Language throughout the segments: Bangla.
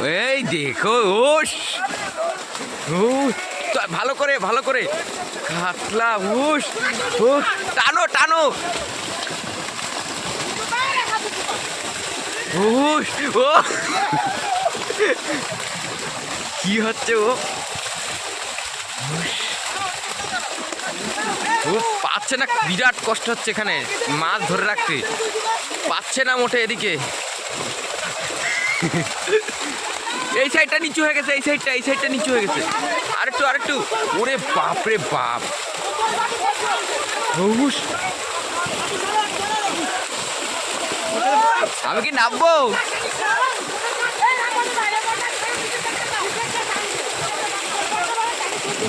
এই দেখো ও ভালো করে ভালো করে। কাতলা, উস টানো টানো। উস, ও। কি হচ্ছে, ও? উস। ও পাচ্ছে না, বিরাট কষ্ট হচ্ছে এখানে, মাছ ধরে রাখতে। পাচ্ছে না মোটে এদিকে। এই সাইডটা নিচু হয়ে গেছে এই সাইডটা এই সাইডটা নিচু হয়ে গেছে। আরেকটু আরেকটু। ওরে বাপ রে বাপ। আমি কি নামবো?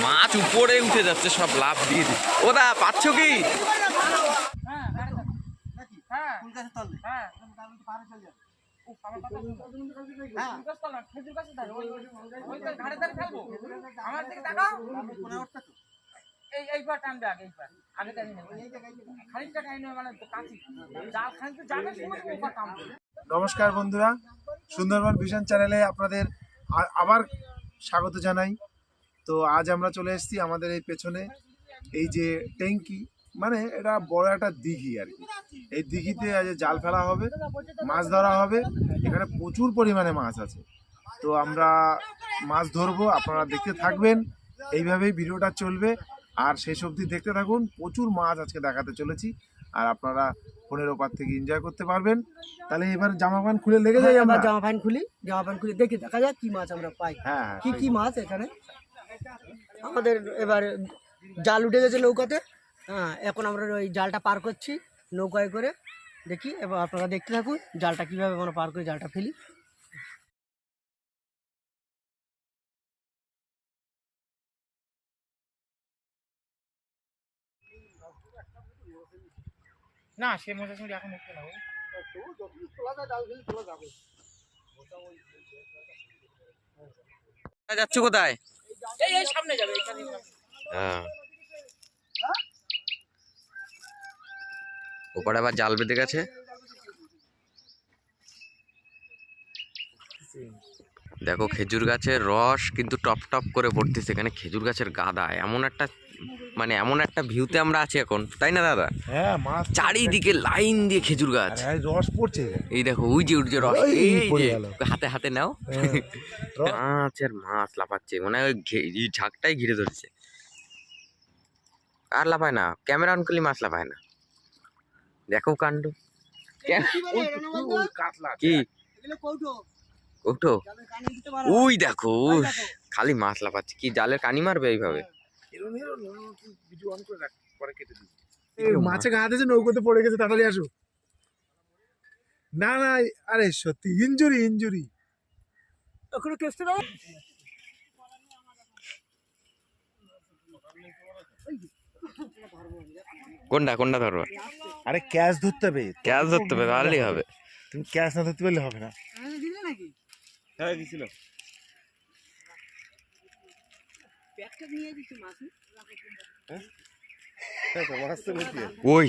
মাছ উপরে উঠে যাচ্ছে সব লাভ দিয়ে দিয়ে ও দা পাচ্ছ কি? আমার দিকে তাকাও। এই এইবার টানবে আগে এইবার আগে টানি খানিকটা টাইম মানে কাছি জাল খানিকটা যাবে সময় ওপর টানবে। নমস্কার বন্ধুরা। সুন্দরবন ভিশন চ্যানেলে আপনাদের আবার স্বাগত জানাই। তো আজ আমরা চলে এসেছি আমাদের এই পেছনে। এই যে ট্যাঙ্কি মানে এটা বড় একটা দিঘি আর কি। এই দিঘিতে আজ জাল ফেলা হবে মাছ ধরা হবে এখানে প্রচুর পরিমাণে মাছ আছে। তো আমরা মাছ ধরবো আপনারা দেখতে থাকবেন এইভাবেই ভিডিওটা চলবে। আর শেষ অবধি দেখতে থাকুন প্রচুর মাছ আজকে দেখাতে চলেছি। আর আপনারা ফোনের ওপার থেকে এনজয় করতে পারবেন। তাহলে এবার জামা প্যান্ট খুলে লেগে যাই আমরা। আমরা জামা প্যান্ট খুলি জামা প্যান্ট খুলি দেখি দেখা যাক কি মাছ আমরা পাই। হ্যাঁ হ্যাঁ, কি। কি মাছ এখানে? আমাদের এবার জাল উঠে গেছে নৌকাতে। হ্যাঁ এখন আমরা ওই জালটা পার করছি নৌকায় করে। দেখি এবার আপনারা দেখতে থাকুন জালটা কীভাবে আমরা পার করে জালটা ফেলি। না সে মজা সময় এখন উঠতে না যাচ্ছ কোথায়? এই এই সামনে যাবে। হ্যাঁ। ওপারে আবার জাল বেঁধে গেছে। দেখো খেজুর গাছের রস কিন্তু টপ টপ করে পড়তেছে এখানে খেজুর গাছের গাদা। এমন একটা মানে এমন একটা ভিউতে আমরা আছি এখন তাই না দাদা? হ্যাঁ চারিদিকে লাইন দিয়ে খেজুর গাছ। রস পড়ছে। এই দেখো ওই যে যে রস ওই এই যে হাতে হাতে নাও। হ্যাঁ, রস- মাছ আর মাছ লাফাচ্ছে মানে ওই ঝাঁকটাই ঘিরে ধরছে। আর লাফায় না ক্যামেরা অন করলে মাছ লাফায় না। দেখো কাণ্ড। কি ওই দেখো। উস, খালি মাছ লাফাচ্ছে কি জালের কানি মারবে এইভাবে? এরম এরম এরম তুই ভিডিও অন করে রাখ পরে কেটে দিবি। মাছে গা দিয়েছে নৌকোতে পড়ে গেছে তাড়াতাড়ি আসো। না না আরে সত্যি ওখানে কেসতে দাও। কোনটা কোনটা ধরবো? আরে ক্যাশ ধরতে হবে। ক্যাশ ধরতে হবে তাহলেই হবে। তুমি ক্যাশ না ধরতে পারলে হবে না। দিলে নাকি? হ্যাঁ দিছিল। ব্যাগটা নিয়ে দিচ্ছি মাছ ওই।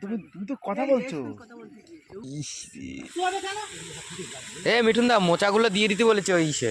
তুমি তুমি তো কথা বলছো। এ মিঠুন দা মোচাগুলো দিয়ে দিতে বলেছে ওই ইসে।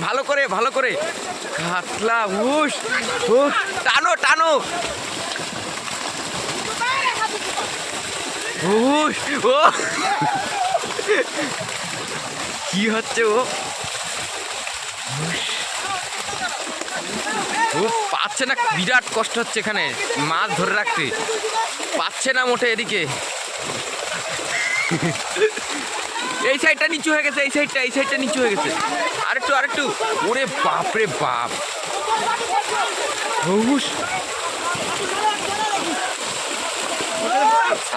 ভালো করে ভালো করে। কাতলা ও টানো টানো। উস ও। কি হচ্ছে ও? ও পাচ্ছে না, বিরাট কষ্ট হচ্ছে এখানে, মাছ ধরে রাখতে। পাচ্ছে না মোটে এদিকে। এই সাইডটা নিচু হয়ে গেছে এই সাইডটা এই সাইডটা নিচু হয়ে গেছে। আরেকটু আরেকটু। ওরে বাপ। রে বাপ।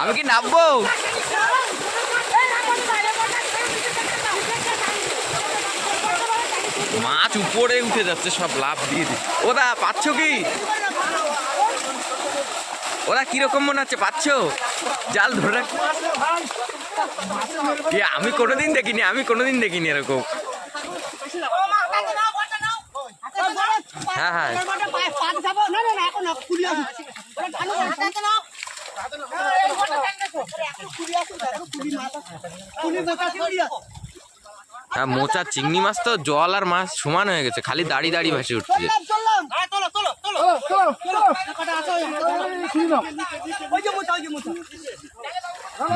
আমি কি নামবো? মাছ উপরে উঠে যাচ্ছে সব লাভ দিয়ে দিচ্ছে। ওদা পাচ্ছ কি? ওরা কীরকম মনে হচ্ছে পাচ্ছ? জাল ধরে আমি কোনোদিন দেখিনি, আমি কোনোদিন দেখিনি এরকম। হ্যাঁ হ্যাঁ। হ্যাঁ মোচা, চিংড়ি মাছ তো জল আর মাছ সমান হয়ে গেছে, খালি দাড়ি দাড়ি ভাসে উঠছে।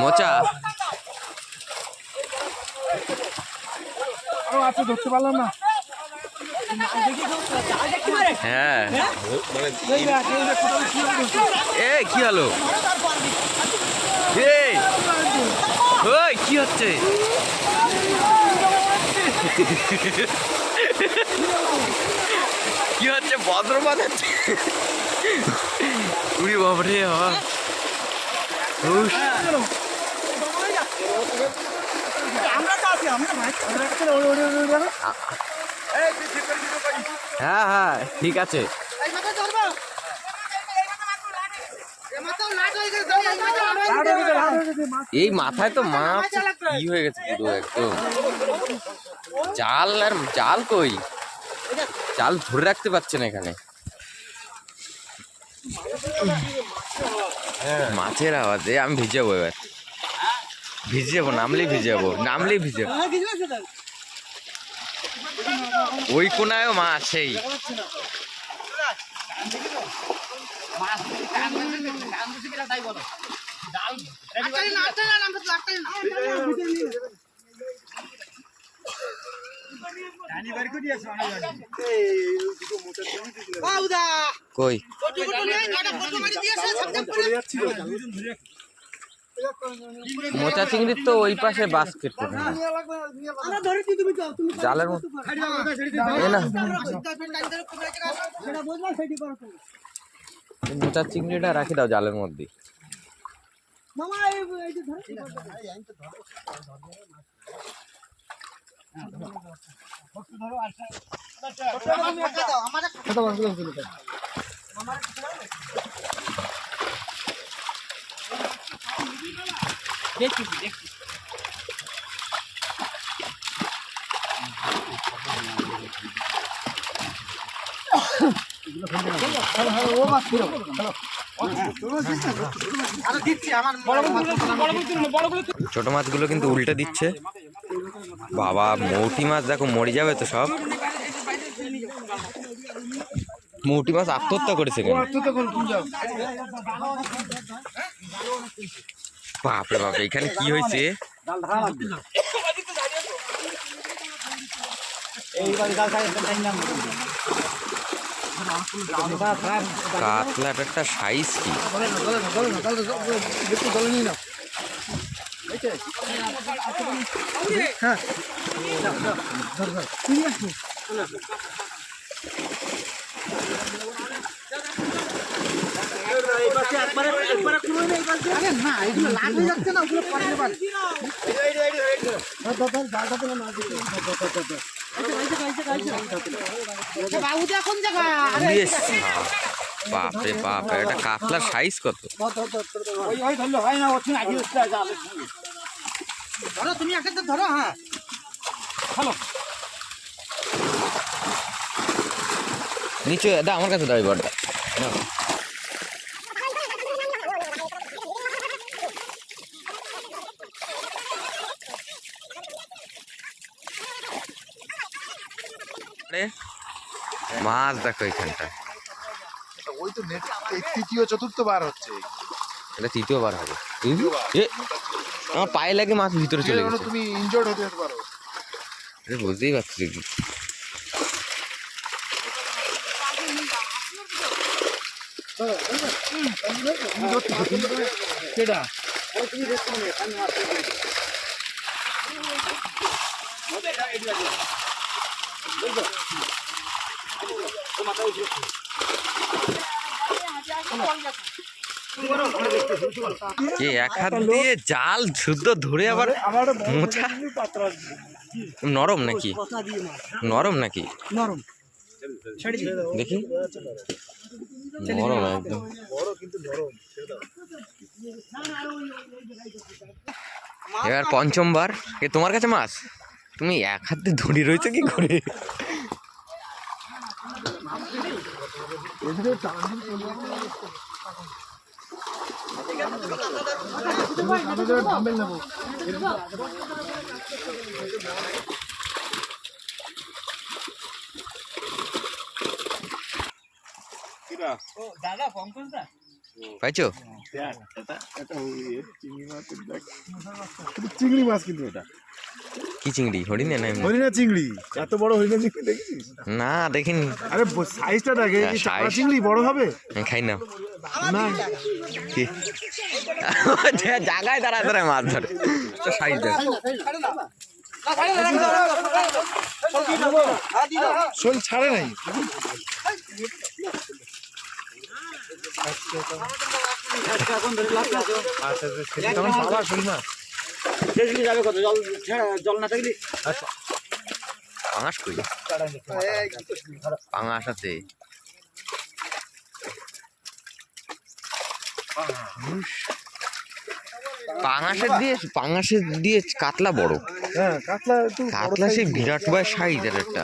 মোচা আছে ধরতে পারলাম না। হ্যাঁ। এ কি হলো? ওই, কি হচ্ছে? কি হচ্ছে? বদ্রপাত হচ্ছে উড়ি বাবরে বাবা হ্যাঁ হ্যাঁ ঠিক আছে। এই মাথায় তো মাছ হয়ে গেছে পুরো একদম। জাল আর জাল কই? জাল ধরে রাখতে পারছে না এখানে। মাছের আওয়াজে আমি ভিজে এবার। ভিজে যাব নামলেই ভিজে যাব নামলেই ভিজে ওই কোনায়ও মা সেই কই? মোচা চিংড়ির তো ওই পাশে বাস্কেট জালের মতো। এই মোচার চিংড়িটা রাখি দাও জালের মধ্যে। ছোট মাছগুলো কিন্তু উল্টে দিচ্ছে। বাবা, মৌটি মাছ দেখো, মরে যাবে তো সব। মৌটি মাছ আত্মহত্যা করেছে কেন? বাপরে বাপ এখানে কি হয়েছে? কাতলার একটা সাইজ কি? একবারে বাপ এটা কাতলার সাইজ কত? ধরো তুমি একটা ধরো হ্যাঁ। হ্যালো নিচে দা আমার কাছে দাঁড়িয়ে বড়টা। মাছ দেখো এখানটা। ওই তো তৃতীয় চতুর্থ বার হচ্ছে। এটা তৃতীয়বার হবে। আমার পায়ে লাগে মাছ ভিতরে চলে গেছে। তুমি ইনজোর্ড হতে পারো। বুঝতেই পারছি। সেটা এক হাত দিয়ে জাল শুদ্ধ ধরে আবার মোছা? নরম নাকি? নরম নাকি? নরম। দেখি। নরম একদম। এবার পঞ্চমবার। এ তোমার কাছে মাছ? তুমি এক হাতে ধরে রয়েছে কি করে? দাদা পঙ্কজদা পাইছো চিংড়ি মাছ কিন্তু এটা। কি চিংড়ি? হরিণে না? হরিণা চিংড়ি। এত বড় হরিণা চিংড়ি দেখেছিস না দেখিনি। আরে সাইজটা দেখে হ্যাঁ, চাপা চিংড়ি বড় হবে? খাই না। না। কি? জায়গায় দাঁড়ায় দাঁড়ায় মাছ ধরে। তো সাইজ দেখ। শোল ছাড়ে নাই। আচ্ছা তখন পাবা যাবে কত? জল জল না থাকলে? পাঙাশ কই? পাঙাশ আছে। পাঙাশের দিয়ে পাঙাশের দিয়ে কাতলা বড়। হ্যাঁ কাতলা কাতলা সে size। বিরাট বড় সাইজের একটা।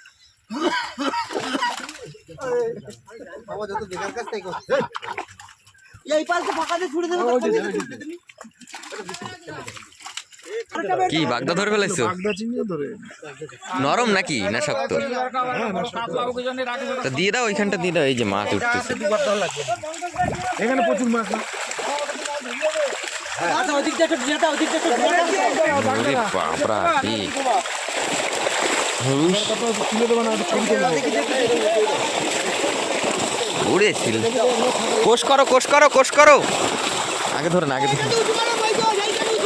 ওটা বড় তো দেন। এই পালকে ফাঁকা দিয়ে ছুড়ে দেবো কি বাগদা ধরে ফেলাইছো নরম নাকি না শক্ত দিয়ে দাও ওইখানটা দিয়ে দাও এই যে মাছ উঠতেছে এখানে প্রচুর মাছ আচ্ছা বাপরা কি হুস, কত তুলে দেবো না একটু ফোন করে দেবো। ওরে ছিল। কোষ করো কোষ করো কোষ করো। আগে ধরে না আগে ধরে।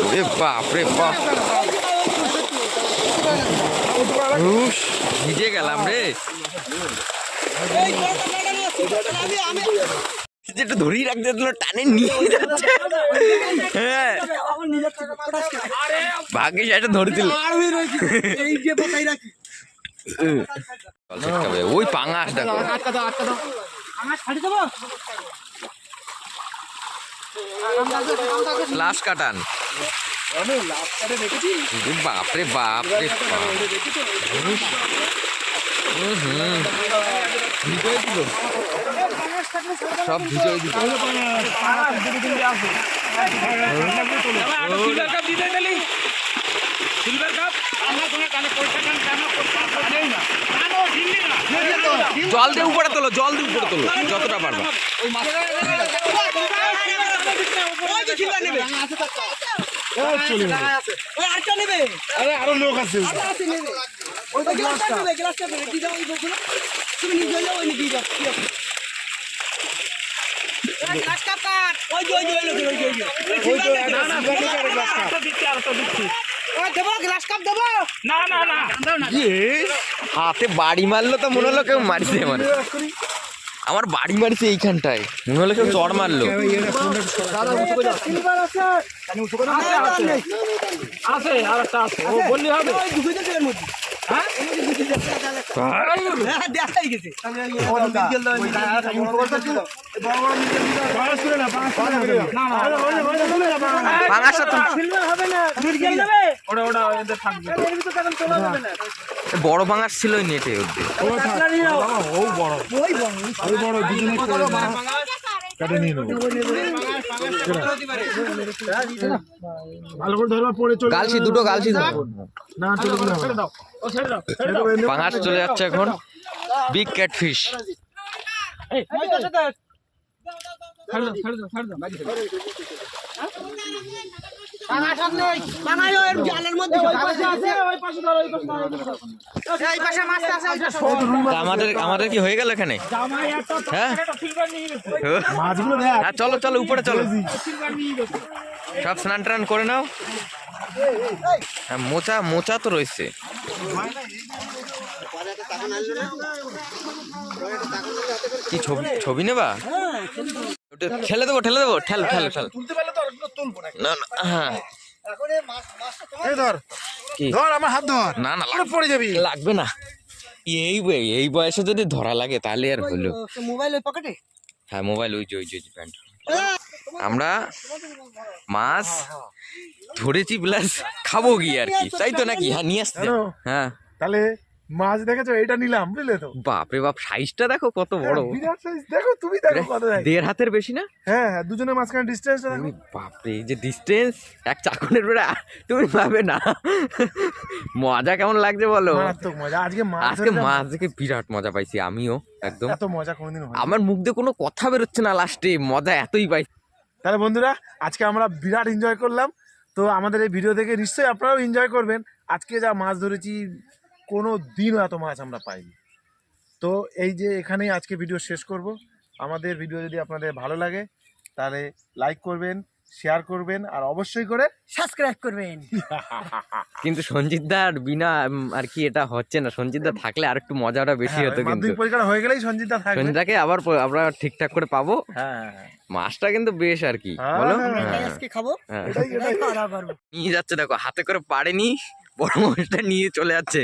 ওরে বাপ রে বাপ। ভিজে গেলাম রে। যেটা ধরেই রাখতে দিল টানে নিয়ে যাচ্ছে। হ্যাঁ। ভাগ্যিস একটা ধরেছিল। এই যে রাখি। ওই পাঙাশ দেখো। আটকা দাও আটকা দাও আমার ছাড়ি দেবো? লাশ কাটান। আমি লাস্ট কাটে দেখেছি ওরে বাপ রে বাপ। রে বাপ হুম, হুম। সব ভিজে দিল সিলভার কাপ দিতে গেলি সিলভার কাপ আমরা তোমার কানে পয়সা কান কেন নেই না কানো ঢিলি না জল দিয়ে উপরে তোলো জল দিয়ে উপরে তোলো যতটা পারবা ওই মাছ ওই যে খিলবা নেবে চলে যাবে ওই আটটা নেবে আরে আরও লোক আছে আটটা আছে নেবে ওই তো গ্লাসটা গ্লাসটা নেবে ওই তুমি ওই ওই যে ওই যে যে যে যে। দিচ্ছি আর তো দিচ্ছি দেবো গ্লাস কাপ দেবো না না না হাতে বাড়ি মারলো তো মনে হলো কেউ মারছে আমার আমার বাড়ি মারছে এইখানটায় মনে হলো কেউ চড় মারলো আছে আছে আর একটা আছে ও বললি হবে হ্যাঁ হ্যাঁ বড় পাঙাশ ছিল ওই নেটে নিয়ে নাও বড় ভালো করে ধরবা পড়ে চলে গালছি দুটো গালছি ধরো না চলে গেলে না। পাঙাশ চলে যাচ্ছে এখন। বিগ ক্যাট ফিশ এই তো সাথে। ছেড়ে দাও ছেড়ে দাও ছেড়ে দাও। আছে। আমাদের আমাদের কি হয়ে গেল এখানে? হ্যাঁ? একটা সিলভার নিয়ে গেছে। মাছগুলো দেখ। হ্যাঁ চলো চলো উপরে চলো। সব স্নান টান করে নাও। হ্যাঁ মোচা মোচা তো রয়েছে। কি ছবি ছবি নেবা? ওটা ঠেলে দেবো ঠেলে দেবো। ঠেল ঠেল ঠেল। না না না হ্যাঁ। এই ধর। ধর আমার হাত ধর। না না পড়ে যাবি। লাগবে। না। এই এই বয়সে যদি ধরা লাগে তাহলে আর হলো মোবাইল ওই পকেটে? হ্যাঁ মোবাইল ওই যে ওই যে প্যান্ট আমরা মাছ ধরেছি প্লাস খাব গিয়ে আর কি? তাই তো নাকি? হ্যাঁ নিয়ে আসতে? হ্যাঁ। তাহলে মাছ দেখেছ? এটা নিলাম বুঝলে তো? বাপরে বাপ সাইজটা দেখো কত বড়। হ্যাঁ, বিরাট size। দেখো তুমি দেখো কত দেড় হাতের বেশি না? হ্যাঁ হ্যাঁ দুজনের মাঝখানে ডিস্টেন্সটা দেখো। বাপরে এই যে ডিস্টেন্স এক চাকনের বেড়া তুমি পাবে না। মজা কেমন লাগছে বলো? মারাত্মক মজা। আজকে মাছ আজকে মাছ দেখে বিরাট মজা পাইছি আমিও একদম। এত মজা কোনোদিন আমার মুখ দিয়ে কোনো কথা বেরোচ্ছে না লাস্টে মজা এতই পাই তাহলে বন্ধুরা আজকে আমরা বিরাট এনজয় করলাম। তো আমাদের এই ভিডিও দেখে নিশ্চয়ই আপনারাও এনজয় করবেন। আজকে যা মাছ ধরেছি কোনো দিনও এত মাছ আমরা পাইনি। তো এই যে এখানেই আজকে ভিডিও শেষ করব। আমাদের ভিডিও যদি আপনাদের ভালো লাগে তাহলে লাইক করবেন শেয়ার করবেন আর অবশ্যই করে সাবস্ক্রাইব করবেন। কিন্তু সঞ্জিত দার বিনা আর কি এটা হচ্ছে না সঞ্জিত দা থাকলে আর একটু মজাটা বেশি হ্যাঁ, হতো কিন্তু। মাধ্যমিক পরীক্ষাটা হয়ে গেলেই সঞ্জিতা থাকবে। সঞ্জিতাকে আবার আমরা ঠিকঠাক করে পাবো। হ্যাঁ। মাছটা কিন্তু বেশ আর কি হ্যাঁ, বলো? হ্যাঁ, আজকে খাব। এটাই এটাই। খাওয়া দাওয়া নিয়ে যাচ্ছে দেখো হাতে করে পাড়েনি মাছটা নিয়ে চলে যাচ্ছে।